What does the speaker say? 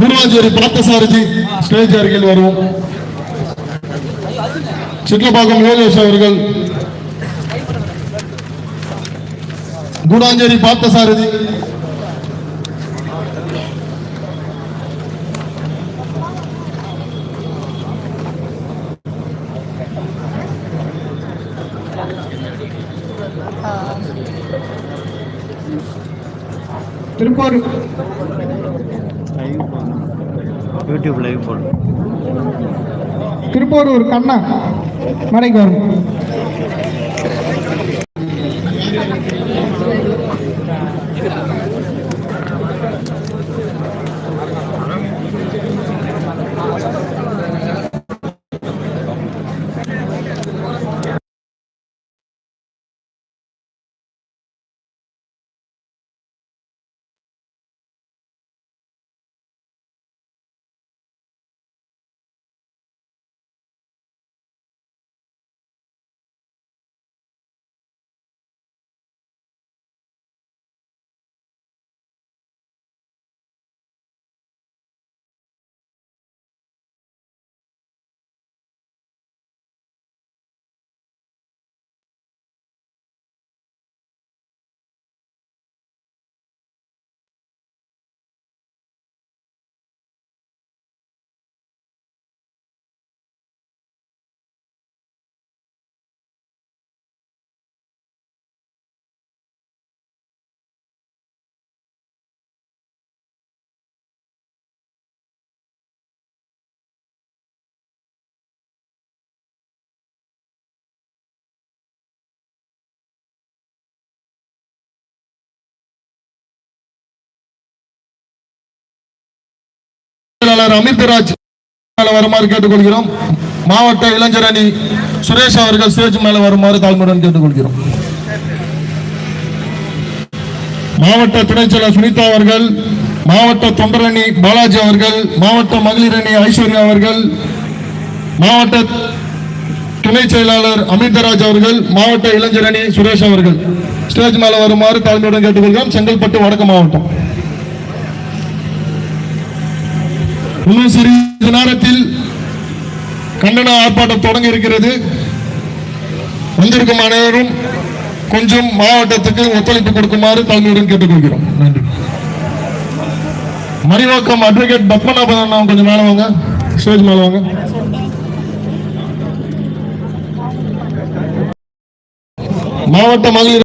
Guduvanchery Parthasarathy stage அருகில் வரும். சிட்லப்பாக்கம் யோகேஷ் அவர்கள். குணாஞ்சேரி பார்த்தசாரதி திருப்பூர் யூடியூப் லைவ் போடு. திருப்பூரூர் கண்ணா மலைக்கு வரும். செயலாளர் அமித்ராஜ் மேல வருமாறு கேட்டுக்கொள்கிறோம். மாவட்ட இளைஞர் அணி சுரேஷ் அவர்கள் ஸ்டேஜ் மேல வருமாறு தாழ்மையுடன் கேட்டுக்கொள்கிறோம். மாவட்ட துணைச் செயலர் சுனிதா அவர்கள் மாவட்ட தொண்டரணி பாலாஜி அவர்கள் மாவட்ட மகளிர் அணி ஐஸ்வர்யா அவர்கள் மாவட்ட துணை செயலாளர் அமிர்தராஜ் அவர்கள் மாவட்ட இளைஞர் அணி சுரேஷ் அவர்கள். ஸ்டேஜ் மேல வருமாறு தாழ்மையுடன் கேட்டுக்கொள்கிறோம். செங்கல்பட்டு வடக்கு மாவட்டம். இன்னும் சிறிது நேரத்தில் கண்டன ஆர்ப்பாட்டம் தொடங்க இருக்கிறது. வந்திருக்கும் அனைவரும் கொஞ்சம் மாவட்டத்துக்கு ஒத்துழைப்பு கொடுக்குமாறு தலைமையுடன் கேட்டுக்கொள்கிறோம். நன்றி. மணிவாக்கம் அட்வொகேட் பத்மநாபன் கொஞ்சம் மேல வாங்க. ஸ்டேஜ் மேல வாங்க. மாவட்ட மகளிர்